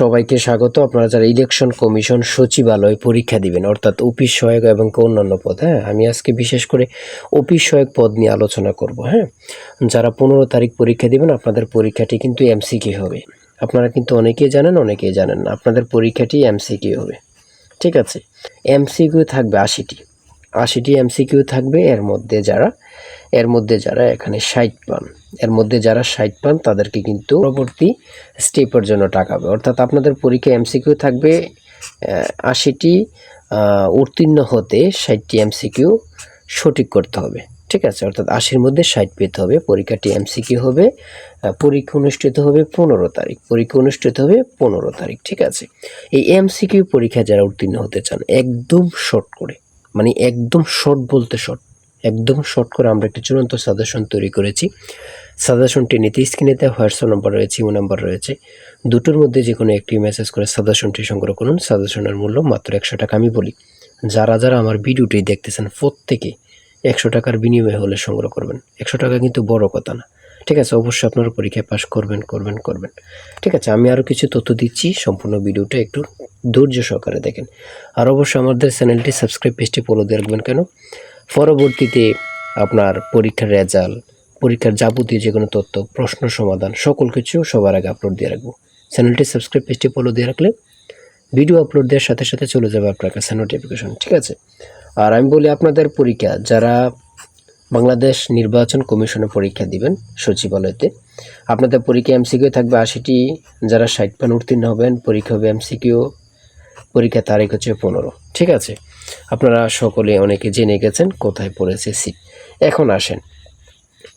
সবাইকে স্বাগত। আপনারা যারা ইলেকশন কমিশন সচিবালয় পরীক্ষা দিবেন, অর্থাৎ অফিস সহায়ক এবং অন্যান্য পদ হ্যাঁ আমি আজকে বিশেষ করে অফিস সহায়ক পদ নিয়ে আলোচনা করব হ্যাঁ। যারা পনেরো তারিখ পরীক্ষা দিবেন, আপনাদের পরীক্ষাটি কিন্তু এমসিকি হবে। আপনারা কিন্তু অনেকেই জানেন অনেকেই জানেন না। আপনাদের পরীক্ষাটি এমসিকিউ হবে। ঠিক আছে? এমসিকিউ থাকবে আশিটি। আশিটি এমসিকিউ থাকবে, এর মধ্যে যারা এর মধ্যে যারা এখানে ষাট পান, এর মধ্যে যারা ষাট পান, তাদেরকে কিন্তু পরবর্তী স্টেপের জন্য টাকা হবে। অর্থাৎ আপনাদের পরীক্ষা এমসিকিউ থাকবে আশিটি উত্তীর্ণ হতে ষাটটি এমসিকিউ সঠিক করতে হবে। ঠিক আছে? অর্থাৎ আশির মধ্যে ষাট পেতে হবে, পরীক্ষাটি এমসিকিউ হবে পরীক্ষা অনুষ্ঠিত হবে পনেরো তারিখ। পরীক্ষা অনুষ্ঠিত হবে পনেরো তারিখ, ঠিক আছে? এই এমসিকিউ পরীক্ষা যারা উত্তীর্ণ হতে চান, একদম শর্ট করে মানে একদম শর্ট বলতে শর্ট একদম শর্ট করে আমরা একটি চূড়ান্ত সাজেশন তৈরি করেছি। সাজেশনটি নিতে স্ক্রিনে দেওয়া হোয়াটসঅ্যাপ নাম্বার রয়েছে ইমো নাম্বার রয়েছে। দুটোর মধ্যে যে কোনো একটি মেসেজ করে সাজেশনটি সংগ্রহ করুন। সাজেশনের মূল্য মাত্র একশো টাকা আমি বলি। যারা যারা আমার ভিডিওটি দেখতেছেন প্রত্যেকে একশো টাকার বিনিময়ে হলে সংগ্রহ করবেন। একশো টাকা কিন্তু বড় কথা না। ঠিক আছে, অবশ্যই আপনারা পরীক্ষায় পাশ করবেন করবেন করবেন। ঠিক আছে, আমি আরও কিছু তথ্য দিচ্ছি। সম্পূর্ণ ভিডিওটা একটু ধৈর্য সহকারে দেখেন। আর অবশ্যই আমাদের চ্যানেলটি সাবস্ক্রাইব পেজটি ফলো দিয়ে রাখবেন কেন? পরবর্তীতে আপনার পরীক্ষার রেজাল্ট, পরীক্ষার যাবতীয় যে কোনো তথ্য, প্রশ্ন, সমাধান, সকল কিছু সবার আগে আপলোড দিয়ে রাখব। চ্যানেলটি সাবস্ক্রাইব পেজটি ফলো দিয়ে রাখলে ভিডিও আপলোড দেওয়ার সাথে সাথে চলে যাবে আপনার কাছে নোটিফিকেশন ঠিক আছে? আর আমি বলি আপনাদের পরীক্ষা, যারা বাংলাদেশ নির্বাচন কমিশনে পরীক্ষা দিবেন সচিবালয়তে, আপনাদের পরীক্ষা এমসিকিউ থাকবে আশিটি, যারা ষাট পান উত্তীর্ণ হবেন, পরীক্ষা হবে এমসিকিউ পরীক্ষা তারিখ হচ্ছে পনেরো, ঠিক আছে? আপনারা সকলে অনেকে জেনে গেছেন কোথায় পড়েছে সিট এখন আসেন,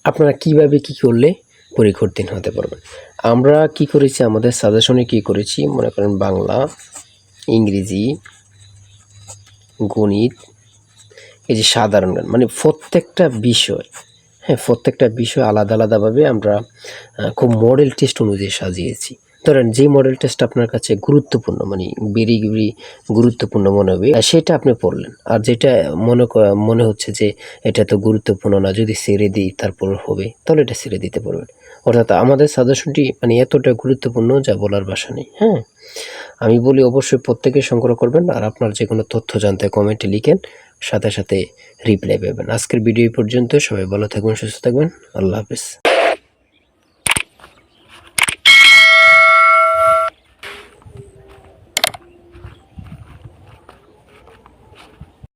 আপনারা কীভাবে কি করলে পরীক্ষা উত্তীর্ণ হতে পারবেন? আমরা কি করেছি, আমাদের সাজেশনে কি করেছি, মনে করেন বাংলা, ইংরেজি, গণিত, এই যে সাধারণ জ্ঞান মানে প্রত্যেকটা বিষয় হ্যাঁ প্রত্যেকটা বিষয় আলাদা আলাদাভাবে আমরা খুব মডেল টেস্ট অনুযায়ী সাজিয়েছি। ধরেন যে মডেল টেস্ট আপনার কাছে গুরুত্বপূর্ণ মানে বেরি বেরি গুরুত্বপূর্ণ মনে হবে সেটা আপনি পড়লেন। আর যেটা মনে মনে হচ্ছে যে এটা তো গুরুত্বপূর্ণ না, যদি ছেড়ে দিই তারপর হবে, তাহলে এটা ছেড়ে দিতে পারবেন। অর্থাৎ আমাদের সাজেশনটি মানে এতটা গুরুত্বপূর্ণ যা বলার ভাষা নেই হ্যাঁ? আমি বলি অবশ্যই প্রত্যেকে সংগ্রহ করবেন আর আপনার যে কোনো তথ্য জানতে কমেন্টে লিখেন, সাথে সাথে রিপ্লাই পাবেন। আজকের ভিডিও পর্যন্ত সবাই ভালো থাকবেন, সুস্থ থাকবেন, আল্লাহ হাফেজ।